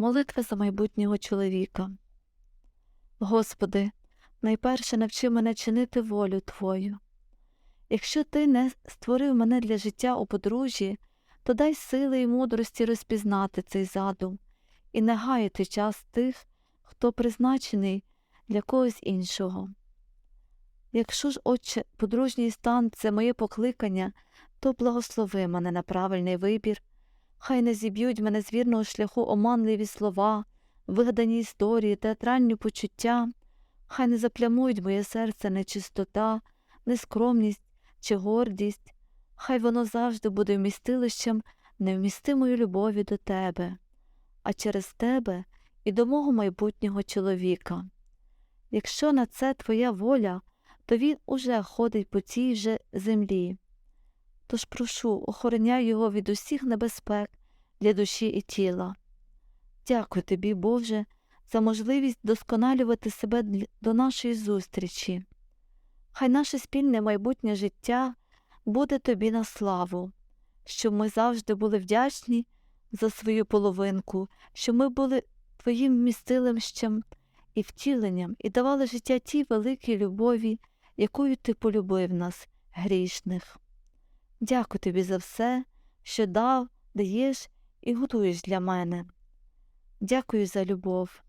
Молитва за майбутнього чоловіка. Господи, найперше навчи мене чинити волю Твою. Якщо Ти не створив мене для життя у подружжі, то дай сили і мудрості розпізнати цей задум і не гаяти час тих, хто призначений для когось іншого. Якщо ж, Отче, подружній стан це моє покликання, то благослови мене на правильний вибір, хай не зіб'ють мене з вірного шляху оманливі слова, вигадані історії, театральні почуття, хай не заплямують моє серце нечистота, нескромність чи гордість, хай воно завжди буде вмістилищем невмістимої любові до тебе, а через тебе і до мого майбутнього чоловіка. Якщо на це твоя воля, то він уже ходить по цій же землі. Тож прошу, охороняй його від усіх небезпек для душі і тіла. Дякую тобі, Боже, за можливість досконалювати себе до нашої зустрічі. Хай наше спільне майбутнє життя буде тобі на славу, щоб ми завжди були вдячні за свою половинку, щоб ми були твоїм вмістилищем і втіленням і давали життя тій великій любові, якою ти полюбив нас, грішних. Дякую тобі за все, що дав, даєш і готуєш для мене. Дякую за любов.